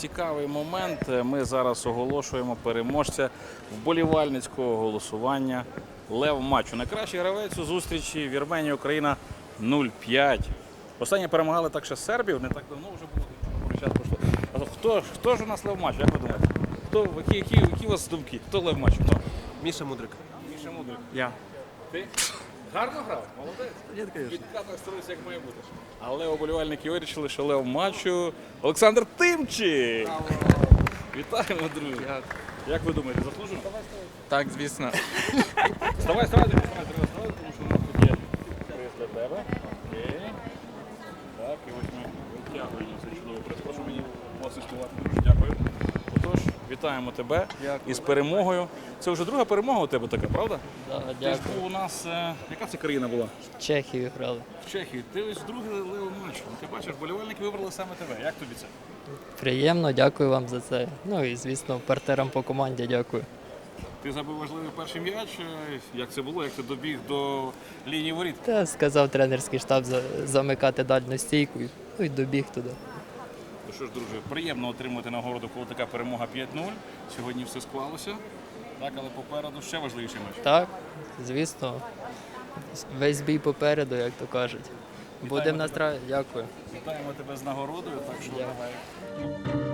цікавий момент. Ми зараз оголошуємо переможця вболівальницького голосування Лев матчу. Найкращий гравець у зустрічі Вірменія Україна 0-5. Останні перемагали так ще сербів, не так давно вже було. Час пройшло. А то хто, хто ж у нас лев матчу? Як ви думаєте? Хто, які, які, які у вас думки? Хто лев матчу? Хто? Міша Мудрик. Міша Мудрик. Я. Ти гарно грав? Молодець. Ні, звісно. Відкатах старався, як має бути. Але оболівальники вирішили, що лев матчу Олександр Тимчик. Вітаємо, друзі. Як ви думаєте, заслужено? Так, звісно. Вставай, вставай, вставай, треба вставати, тому що у нас тут є приз для тебе. Окей. Так, і ось ми витягуємо цей чудовий приз. Прошу мені асистувати, друже, дякую. Вітаємо тебе із перемогою. Це вже друга перемога у тебе така, правда? Да, Ти ж був у нас, е, яка це країна була? В Чехії грали. В Чехії. Ти ось другий левий матч. Ти бачиш, болівальники вибрали саме тебе. Як тобі це? Приємно, дякую вам за це. Ну і звісно, партнерам по команді дякую. Ти забив важливий перший м'яч. Е, Як це було? Як ти добіг до лінії воріт? Та сказав тренерський штаб за- замикати дальню стійку. і- Ну і добіг туди. Ну що ж, друже, приємно отримати нагороду, коли така перемога 5-0. Сьогодні все склалося. Так, але попереду ще важливіший матч. Так, звісно, весь бій попереду, як то кажуть. Будемо настраю. Дякую. Вітаємо тебе з нагородою, так що Дякую. давай.